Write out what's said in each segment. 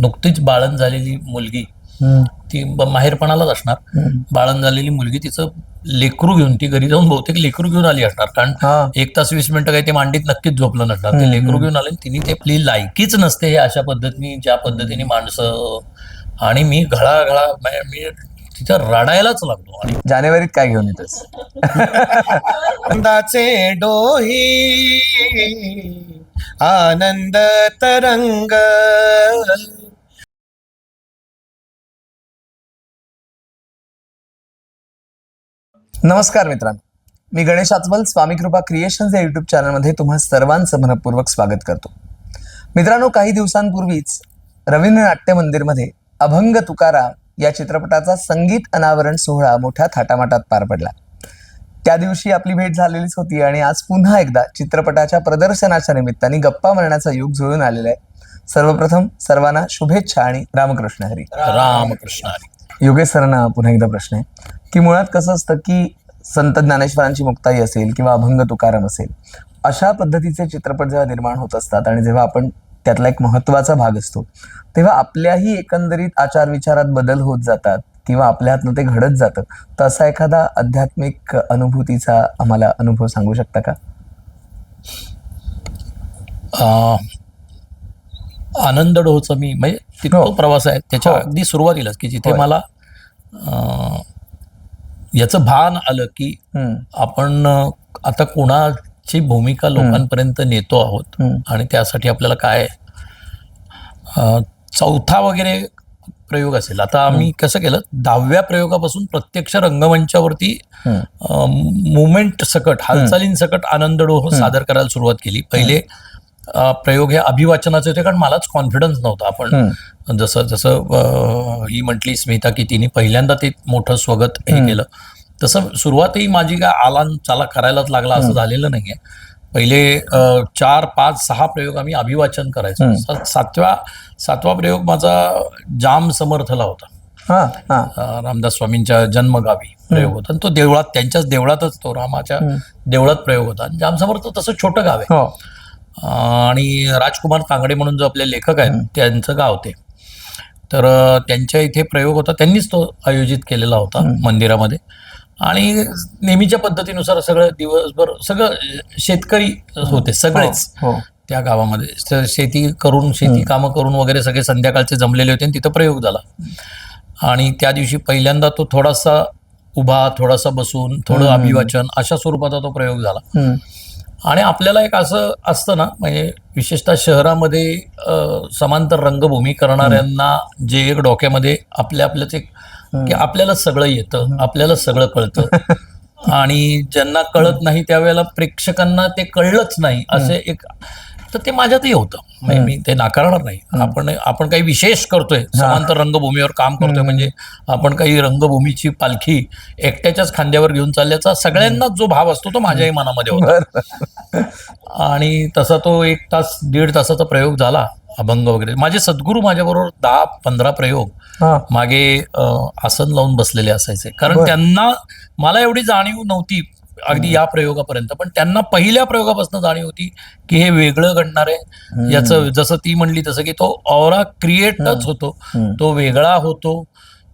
नुकतीच बाळण झालेली मुलगी ती माहेरपणालाच असणार. बाळण झालेली मुलगी तिचं लेकरू घेऊन ती घरी जाऊन बहुतेक लेकरू घेऊन आली असणार. कारण हा. एक तास वीस मिनिटं काही ते मांडीत नक्कीच झोपलं नसणार. ते लेकरू घेऊन आले तिने ते आपली लायकीच नसते हे अशा पद्धतीने ज्या पद्धतीने माणसं आणि मी घळाघळा म्हणजे मी तिथं रडायलाच लागलो. आणि जानेवारीत काय घेऊन येतोस? आनंदाचे डोही आनंद तरंग नमस्कार मित्रांनो. मी गणेश आचवल स्वामी कृपा क्रिएशन्स या युट्यूब चॅनलमध्ये तुम्हा सर्वांचं मनपूर्वक स्वागत करतो. मित्रांनो काही दिवसांपूर्वीच रवींद्र नाट्य मंदिरमध्ये अभंग तुकाराम या चित्रपटाचा संगीत अनावरण सोहळा मोठ्या थाटामाटात पार पडला. त्या दिवशी आपली भेट झालेलीच होती आणि आज पुन्हा एकदा चित्रपटाच्या प्रदर्शनाच्या निमित्ताने गप्पा मारण्याचा योग जुळून आलेला आहे. सर्वप्रथम सर्वांना शुभेच्छा आणि रामकृष्ण हरी. रामकृष्ण हरी. योगेश सरांना पुन्हा एकदा प्रश्न आहे. की मुळात कसं असतं की संत ज्ञानेश्वरांची मुक्ताई असेल किंवा अभंग तुकाराम असेल अशा पद्धतीचे चित्रपट जेव्हा निर्माण होत असतात आणि जेव्हा आपण त्यातला एक महत्त्वाचा भाग असतो तेव्हा आपल्याही एकंदरीत आचार विचारात बदल होत जातात किंवा आपल्या हातनं ते घडत जातं तर असा एखादा आध्यात्मिक अनुभूतीचा आम्हाला अनुभव सांगू शकता का आनंद डोहचा मी म्हणजे तिथं हो. प्रवास आहे त्याच्या हो. अगदी सुरुवातीलाच की जिथे. मला याचं भान आलं की आपण आता कोणाची भूमिका लोकांपर्यंत नेतो आहोत आणि त्यासाठी आपल्याला काय चौथा वगैरे प्रयोग असेल. आता आम्ही कसं केलं दहाव्या प्रयोगापासून प्रत्यक्ष रंगमंचावरती मुवमेंट सकट हालचालींसकट आनंद डोह सादर करायला सुरुवात केली. पहिले प्रयोग हे अभिवाचनाचे होते कारण मलाच कॉन्फिडन्स नव्हता. आपण जसं जसं ही म्हटली स्मिता की तिने पहिल्यांदा ते मोठं स्वगत हे केलं. तसं सुरुवातही माझी काय आला चाला करायलाच लागला असं झालेलं नाहीये. पहिले चार पाच सहा प्रयोग आम्ही अभिवाचन करायचो. सातव्या सातवा प्रयोग माझा जाम समर्थला होता. रामदास स्वामींच्या जन्मगावी प्रयोग होता. आणि तो देवळात त्यांच्याच देवळातच तो रामाच्या देवळात प्रयोग होता. आणि जाम समर्थ तसं छोटं गाव आहे. हो. आणि राजकुमार तांगडे म्हणून जो आपले लेखक आहेत त्यांचं गाव ते. तर त्यांच्या इथे प्रयोग होता त्यांनीच तो आयोजित केलेला होता मंदिरामध्ये. आणि नेहमीच्या पद्धतीनुसार सगळं दिवसभर सगळं शेतकरी होते सगळेच हो त्या गावामध्ये. शेती करून शेती कामं करून वगैरे सगळे संध्याकाळचे जमलेले होते आणि तिथं प्रयोग झाला. आणि त्या दिवशी पहिल्यांदा तो थोडासा उभा थोडासा बसून थोडं अभिवाचन अशा स्वरूपाचा तो प्रयोग झाला. आणि आपल्याला एक असं असतं ना म्हणजे विशेषतः शहरामध्ये समांतर रंगभूमी करणाऱ्यांना जे एक डोक्यामध्ये आपल्या आपल्याच एक की आपल्याला सगळं येतं आपल्याला सगळं कळतं. आणि ज्यांना कळत नाही त्यावेळेला प्रेक्षकांना ते कळलंच नाही. असे एक तर ते माझ्यातही होतं. म्हणजे मी ते नाकारणार नाही. आपण आपण काही विशेष करतोय. समांतर रंगभूमीवर काम करतोय म्हणजे आपण काही रंगभूमीची पालखी एकट्याच्याच खांद्यावर घेऊन चालल्याचा सगळ्यांनाच जो भाव असतो तो माझ्याही मनामध्ये होता. आणि तसा तो एक तास दीड तासाचा प्रयोग झाला अभंग वगैरे. माझे सद्गुरू माझ्याबरोबर दहा पंधरा प्रयोग मागे आसन लावून बसलेले असायचे. कारण त्यांना मला एवढी जाणीव नव्हती अगदी या प्रयोगापर्यंत. पण त्यांना पहिल्या प्रयोगापासून जाणीव होती की हे वेगळं घडणार आहे. याचं जसं ती म्हणली तसं की तो ऑरा क्रिएटच होतो. तो वेगळा होतो.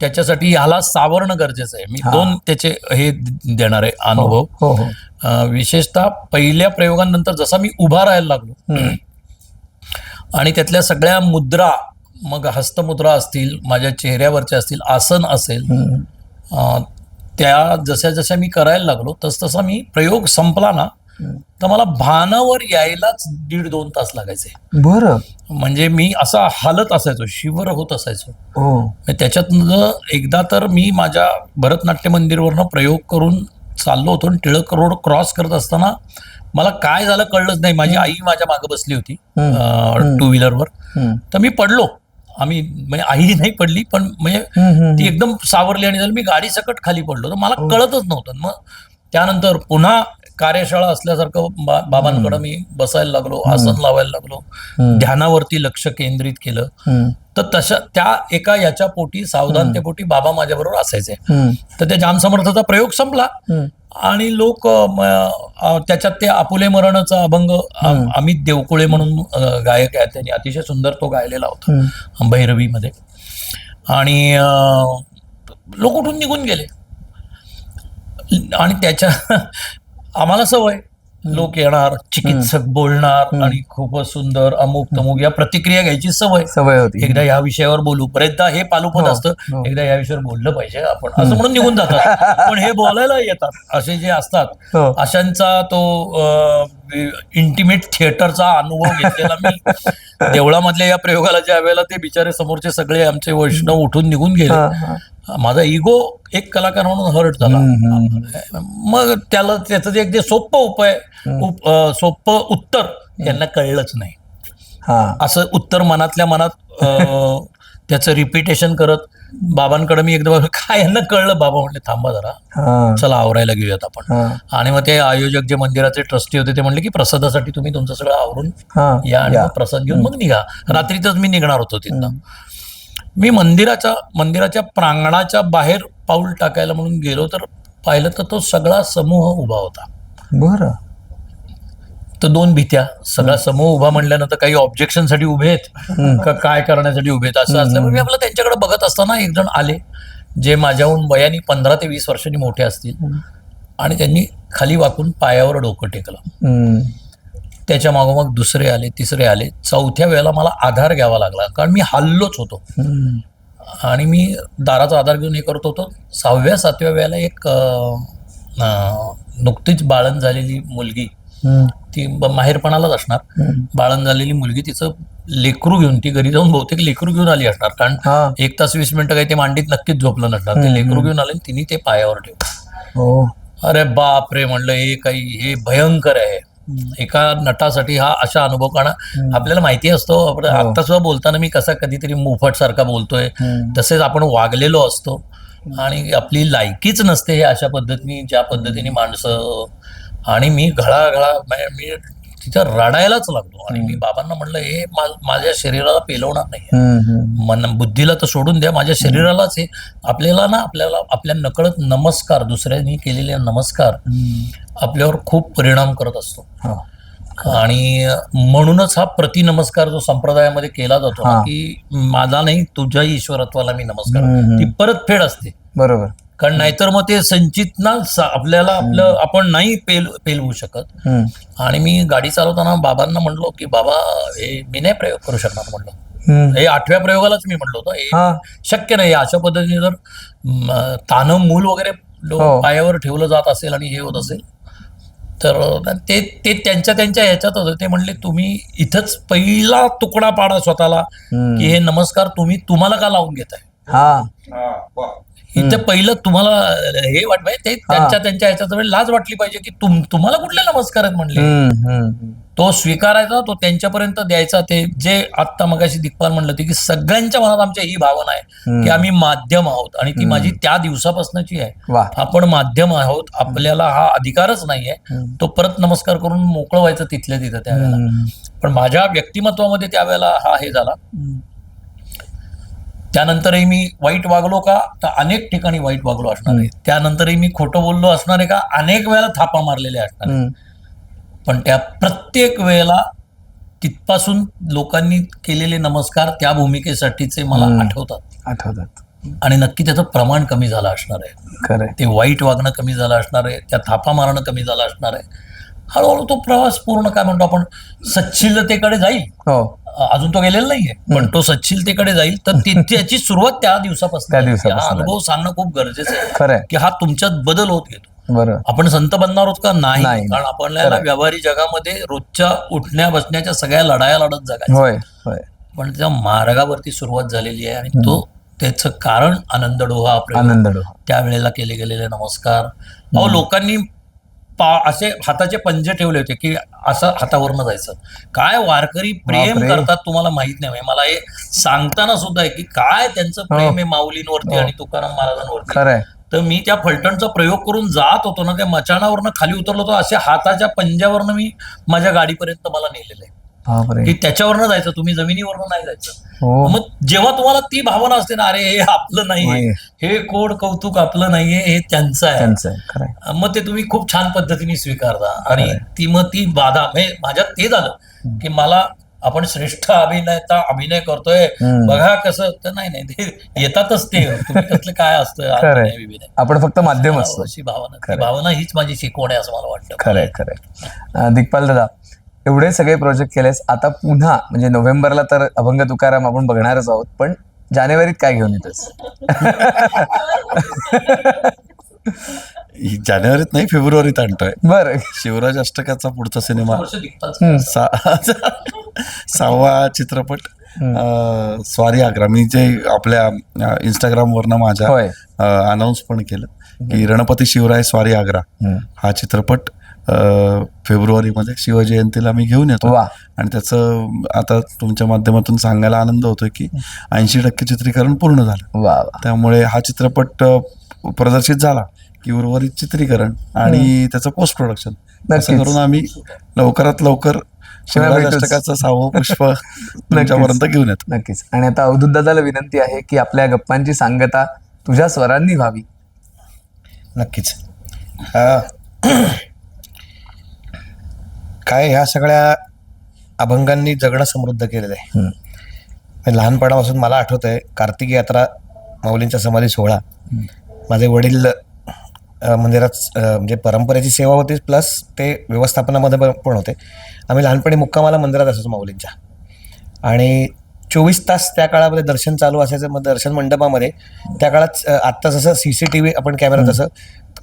त्याच्यासाठी ह्याला सावरणं गरजेचं आहे. मी दोन त्याचे हे देणार आहे अनुभव. हो हो अं, विशेषतः पहिल्या प्रयोगानंतर जसा मी उभा राहायला लागलो आणि त्यातल्या सगळ्या मुद्रा मग हस्तमुद्रा असतील माझ्या चेहऱ्यावरच्या असतील आसन असेल त्या जशा जशा मी करायला लागलो तस तसा मी प्रयोग संपला ना तर मला भानावर यायलाच दीड दोन तास लागायचे. बरं. म्हणजे मी असा हालत असायचो शिवर होत असायचो. हो. त्याच्यातनं एकदा तर मी माझ्या भरतनाट्य मंदिरवरनं प्रयोग करून चाललो होतो आणि टिळक रोड क्रॉस करत असताना मला काय झालं कळलंच नाही. माझी आई माझ्या मागे बसली होती टू व्हीलरवर. तर मी पडलो. आम्ही म्हणजे आई नाही पडली पण म्हणजे. ती एकदम सावरली आणि झाली. मी गाडी सकट खाली पडलो. तर मला कळतच नव्हतं. मग त्यानंतर पुन्हा कार्यशाळा असल्यासारखं बा- बाबांकडे मी बसायला लागलो आसन लावायला लागलो. ध्यानावरती लक्ष केंद्रित केलं. तर तशा त्या एका याच्या पोटी सावधानतेपोटी बाबा माझ्याबरोबर असायचे. तर त्या जाम समर्थाचा प्रयोग संपला. आणि लोक त्याच्यात ते आपुले मरणचा अभंग अमित देवकुळे म्हणून गायक आहेत त्यांनी अतिशय सुंदर तो गायलेला होता भैरवीमध्ये. आणि लोक उठून निघून गेले. आणि त्याच्या आम्हाला सवय. लोक येणार चिकित्सक बोलणार आणि खूपच सुंदर अमुक तमुक या प्रतिक्रिया घ्यायची सवय. सवय होती. एकदा या विषयावर बोलू. बरेचदा हे पालुपद हो, असतं. हो. एकदा या विषयावर बोललं पाहिजे आपण. असं म्हणून निघून जातात. पण हे बोलायला येतात. असे जे असतात हो. अशांचा तो इंटिमेट थिएटरचा अनुभव घेतलेला मी. देवळामधल्या या प्रयोगाला ज्या वेळेला ते बिचारे समोरचे सगळे आमचे वैष्णव उठून निघून गेले. माझा इगो एक कलाकार म्हणून हर्ट झाला. मग त्याला त्याचं जे एक जे सोपं उपाय उप- अं, सोपं उत्तर यांना कळलंच नाही. असं उत्तर मनातल्या मनात त्याचं रिपिटेशन करत बाबांकडे मी एकदा काय यांना कळलं बाबा म्हणले थांबा जरा. चला आवरायला घेऊयात आपण. आणि मग ते आयोजक जे मंदिराचे ट्रस्टी होते ते म्हणले की प्रसादासाठी तुम्ही तुमचं सगळं आवरून या आणि प्रसाद घेऊन मग निघा. रात्रीतच मी निघणार होतो तिथनं. मी मंदिराच्या मंदिराच्या प्रांगणाच्या बाहेर पाऊल टाकायला म्हणून गेलो तर पाहिलं तर तो सगळा समूह उभा होता. बरं. तर दोन भीत्या. सगळा समूह उभा म्हणल्यानंतर काही ऑब्जेक्शनसाठी उभे आहेत. का काय करण्यासाठी उभे आहेत असं असल्यामुळे मी आपलं त्यांच्याकडे बघत असताना एक जण आले जे माझ्याहून वयाने पंधरा ते वीस वर्षांनी मोठे असतील. आणि त्यांनी खाली वाकून पायावर डोकं टेकलं. त्याच्या मागोमाग दुसरे आले तिसरे आले. चौथ्या वेळेला मला आधार घ्यावा लागला कारण मी हल्लोच होतो. आणि मी दाराचा आधार घेऊन हे करत होतो. सहाव्या सातव्या वेळेला एक नुकतीच बाळण झालेली मुलगी. ती माहेरपणालाच असणार. बाळण झालेली मुलगी तिचं लेकरू घेऊन ती घरी जाऊन बहुतेक लेकरू घेऊन आली असणार. कारण एक तास वीस मिनिटं काही ते मांडीत नक्कीच झोपलं नसणार. ते लेकरू घेऊन आले आणि तिने ते पायावर ठेवलं. हो. अरे बाप रे म्हणलं हे काही हे भयंकर आहे. एका नटासाठी हा अशा अनुभव कारण आपल्याला माहिती असतो. आपण आता सुद्धा बोलताना मी कसा कधीतरी मुफट सारखा बोलतोय. तसेच आपण वागलेलो असतो. आणि आपली लायकीच नसते हे अशा पद्धतीने ज्या पद्धतीने माणसं आणि मी घळाघळा म्हणजे मी तिथं रडायलाच लागलो. आणि मी बाबांना म्हणलं हे माझ्या शरीराला पेलवणार नाही. मन बुद्धीला तर सोडून द्या माझ्या शरीरालाच हे आपल्याला ना आपल्याला आपल्या नकळत नमस्कार दुसऱ्यांनी केलेले नमस्कार आपल्यावर खूप परिणाम करत असतो. आणि म्हणूनच हा प्रतिनमस्कार जो संप्रदायामध्ये केला जातो. की माझा नाही तुझ्या ईश्वरत्वाला मी नमस्कार. ती परतफेड असते. बरोबर. कारण नाहीतर मग ते संचित ना स- आपल्याला आपलं आपण नाही पेल पेलवू शकत. हम्म. आणि मी गाडी चालवताना बाबांना म्हणलो की बाबा हे मी नाही प्रयोग करू शकणार म्हणलं. हे आठव्या प्रयोगालाच मी म्हणलो होतो. हे शक्य नाही. अशा पद्धतीने जर तानं मूल वगैरे लो- हो. पायावर ठेवलं जात असेल आणि हे होत असेल तर ते ते त्यांच्या त्यांच्या ह्याच्यात होतं. ते म्हणले तुम्ही इथंच पहिला तुकडा पाडा स्वतःला. की हे नमस्कार तुम्ही तुम्हाला का लावून घेताय? हा. इथं पहिलं तुम्हाला हे वाट ते त्यांच्या त्यांच्या ह्याच्यात लाज वाटली पाहिजे की तुम तुम्हाला कुठले नमस्कार आहेत म्हणले. तो स्वीकारायचा तो त्यांच्यापर्यंत द्यायचा. ते जे आत्ता मगाशी दिग्पाल म्हणलं ते की सगळ्यांच्या मनात आमच्या ही भावना आहे की आम्ही माध्यम आहोत आणि ती माझी त्या दिवसापासूनची आहे. आपण माध्यम आहोत आपल्याला हा अधिकारच नाहीये तो परत नमस्कार करून मोकळं व्हायचं तिथल्या तिथं त्यावेळेला. पण माझ्या व्यक्तिमत्वामध्ये त्यावेळेला हा हे झाला. त्यानंतरही मी वाईट वागलो का? तर अनेक ठिकाणी वाईट वागलो असणार आहे. त्यानंतरही मी खोटं बोललो असणार आहे का? अनेक वेळेला थापा मारलेल्या असणार. पण त्या प्रत्येक वेळेला तिथपासून लोकांनी केलेले नमस्कार त्या भूमिकेसाठीचे मला आठवतात. आठवतात. आणि नक्की त्याचं प्रमाण कमी झालं असणार आहे. ते वाईट वागणं कमी झालं असणार आहे. त्या थापा मारणं कमी झालं असणार आहे. हळूहळू तो प्रवास पूर्ण काय म्हणतो आपण? सच्छिल्लतेकडे जाईल. हो. अजून तो गेलेला नाहीये. पण तो सच्छिलतेकडे जाईल. तर त्याची सुरुवात त्या दिवसापासून त्या आहे. दिवसापासून हा आहे. अनुभव सांगणं खूप गरजेचं आहे. खरंय की हा तुमच्यात बदल होत घेतो बरं. आपण संत बनणार आहोत का? नाही. नाही. कारण आपल्याला व्यवहारी जगामध्ये रोजच्या उठण्या बसण्याच्या सगळ्या लढाया लढत जगायचं. होय होय. पण त्या मार्गावरती सुरुवात झालेली आहे आणि तो त्याचं कारण आनंद डोहा आपल्या आनंद डोहा त्यावेळेला केले गेलेले नमस्कार. अहो लोकांनी पा असे हाताचे पंजे ठेवले होते की असं हातावरनं जायचं. काय वारकरी प्रेम बापरे. करतात तुम्हाला माहीत नाही. म्हणजे मला हे सांगताना सुद्धा आहे की काय त्यांचं प्रेम आहे माऊलींवरती आणि तुकाराम महाराजांवरती. खरंय तर मी त्या फलटणचा प्रयोग करून जात होतो ना त्या मचाणावरनं खाली उतरलो होतो. असे हाताच्या पंजावरनं मी माझ्या गाडीपर्यंत मला नेलेलं आहे. बापरे. की त्याच्यावरनं जायचं तुम्ही जमिनीवरनं नाही जायचं. हो. मग जेव्हा तुम्हाला ती भावना असते ना अरे हे आपलं नाहीये. हे कोड कौतुक आपलं नाहीये हे त्यांचं आहे. त्यांचं आहे, खरं आहे. मग ते तुम्ही खूप छान पद्धतीने स्वीकारता. आणि ती मग ती बाधा म्हणजे माझ्यात ते झालं की मला आपण श्रेष्ठ अभिनेता अभिनय करतोय. हम्म. बघा कसं तर नाही नाही ते येतातच ते. तुम्ही कसलं काय असतं. अभिनय. आपण फक्त माध्यम असतो. अशी भावना. ती. भावना हीच माझी शिकवण आहे असं मला वाटतं. खरंय खरंय अं, दिग्पाल दादा एवढे सगळे प्रोजेक्ट केलेस. आता पुन्हा म्हणजे नोव्हेंबरला तर अभंग तुकाराम आपण बघणारच आहोत पण जानेवारीत काय घेऊन येतोस? ही जानेवारीत नाही फेब्रुवारीत आणतोय. बरं. शिवराज अष्टकाचा पुढचा सिनेमा. सहावा चित्रपट स्वारी आग्रा. मी जे आपल्या इंस्टाग्राम वरनं माझ्या अनाऊन्स पण केलं की रणपती शिवराय स्वारी आग्रा. हा चित्रपट फेब्रुवारीमध्ये शिवजयंतीला मी घेऊन येतो. वा. आणि त्याचं आता तुमच्या माध्यमातून सांगायला आनंद होतोय की ऐंशी टक्के चित्रीकरण पूर्ण झालं. वा वा. त्यामुळे हा चित्रपट अ, प्रदर्शित झाला की उर्वरित चित्रीकरण आणि त्याचं पोस्ट प्रोडक्शन असं नक्कीच. करून आम्ही लवकरात लवकर शिवराज भेटूच. अष्टकाचं सहावं पुष्प तुमच्यापर्यंत घेऊन येतो. नक्कीच. आणि आता अवधूत दादाला विनंती आहे की आपल्या गप्पांची सांगता तुझ्या स्वरांनी व्हावी. नक्कीच. अं, काय ह्या सगळ्या अभंगांनी जगणं समृद्ध केलेलं आहे. म्हणजे लहानपणापासून मला आठवत आहे कार्तिकी यात्रा माऊलींचा समाधी सोहळा. माझे वडील मंदिरात अं, म्हणजे परंपरेची सेवा होती प्लस ते व्यवस्थापनामध्ये पण पण होते. आम्ही लहानपणी मुक्कामाला मंदिरात असायचो माऊलींच्या. आणि चोवीस तास त्या काळामध्ये दर्शन चालू असायचं मग दर्शन मंडपामध्ये. त्या काळात आत्ता जसं सी सी टी व्ही आपण कॅमेरा तसं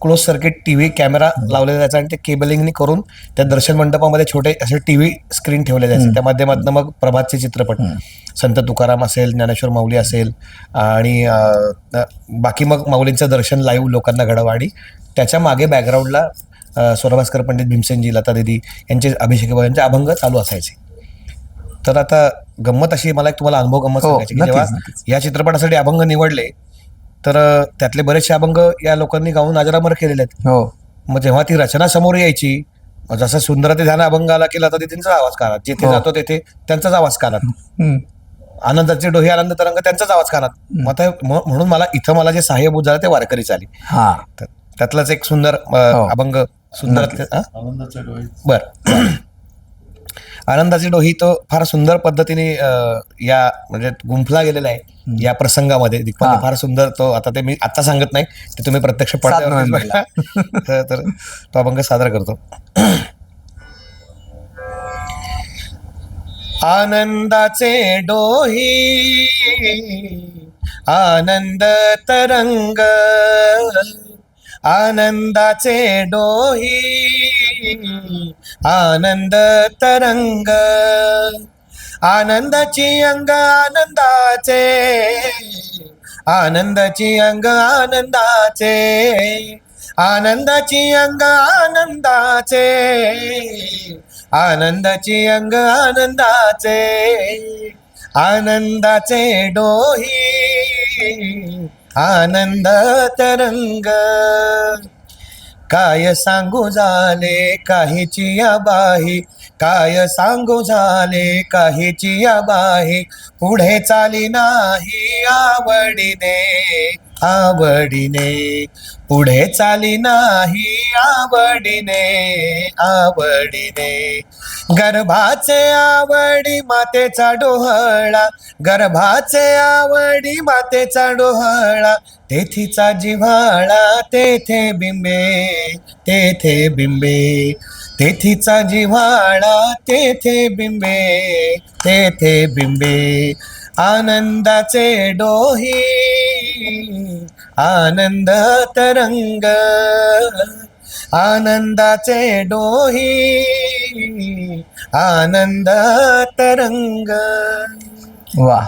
close circuit T V camera लावलेला जायचा आणि ते केबलिंगनी करून त्या दर्शन मंडपामध्ये छोटे असे टी व्ही स्क्रीन ठेवले जायचे त्या माध्यमातून मग प्रभातचे चित्रपट संत तुकाराम असेल ज्ञानेश्वर माऊली असेल आणि बाकी मग माऊलींचं दर्शन लाईव्ह लोकांना घडावं आणि त्याच्यामागे बॅकग्राऊंडला स्वरभास्कर पंडित भीमसेनजी लता दिदी यांचे अभिषेक यांचे अभंग चालू असायचे. तर आता गंमत अशी मला एक तुम्हाला अनुभव गंमत हो, सांगायची जेव्हा. या चित्रपटासाठी अभंग निवडले तर त्यातले बरेचसे अभंग या लोकांनी गाऊन अजरामर केलेले आहेत. हो. मग जेव्हा ती रचना समोर यायची जसं सुंदर ते ध्यान अभंग आला की लता दिदींचा आवाज कानात जिथे हो. जातो तेथे त्यांचाच आवाज कानात. हम्म. आनंदाचे डोहे आनंद तरंग त्यांचाच आवाज कानात. मग आता म्हणून मला इथं मला जे सहाय्यभूत झालं ते हा. तर त्यातलाच एक सुंदर हो. अभंग सुंदर? बर. आनंदाचे डोही तो फार सुंदर पद्धतीने अं, या म्हणजे गुंफला गेलेला आहे. या प्रसंगामध्ये दिग्पाल. फार सुंदर तो आता ते मी आता सांगत नाही ते तुम्ही प्रत्यक्ष. बघा. तर तो अभंग सादर करतो आनंदाचे डोही आनंद तरंग आनंदाचे डोही आनंद तरंग आनंदाची अंग आनंदाचे. आनंदाची अंग आनंदाचे. आनंदाची अंग आनंदाचे. आनंदाची अंग आनंदाचे. आनंदाचे डोही. आनंद तरंग. काय सांगू झाले काहीची या बाही काय सांगू झाले काहीची या बाही पुढे चाली नाही आवडीने. आवडीने. पुढे चाली नाही आवडीने आवडीने. गर्भाचे आवडी मातेचा डोहळा गर्भाचे आवडी मातेचा डोहळा तेथीचा जिव्हाळा तेथे बिंबे तेथे बिंबे. तेथीचा जिव्हाळा तेथे बिंबे तेथे बिंबे. आनंदाचे डोही आनंद तरंग आनंदाचे डोही आनंद तरंग. वा.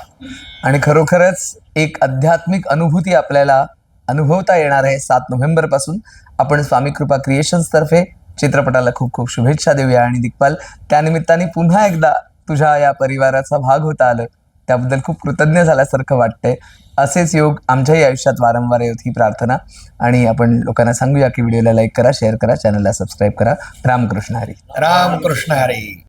आणि खरोखरच एक आध्यात्मिक अनुभूती आपल्याला अनुभवता येणार आहे सात नोव्हेंबरपासून. आपण स्वामी कृपा क्रिएशन्स तर्फे चित्रपटाला खूप खूप शुभेच्छा देऊया. आणि दिग्पाल त्यानिमित्ताने पुन्हा एकदा तुझ्या या परिवाराचा भाग होता आलं. त्याबद्दल खूप कृतज्ञ झाल्यासारखं वाटतंय. असेच योग आमच्याही आयुष्यात वारंवार येत ही प्रार्थना. आणि आपण लोकांना सांगूया की व्हिडिओला लाईक करा शेअर करा चॅनलला सबस्क्राईब करा. रामकृष्ण हरी. रामकृष्ण हरी.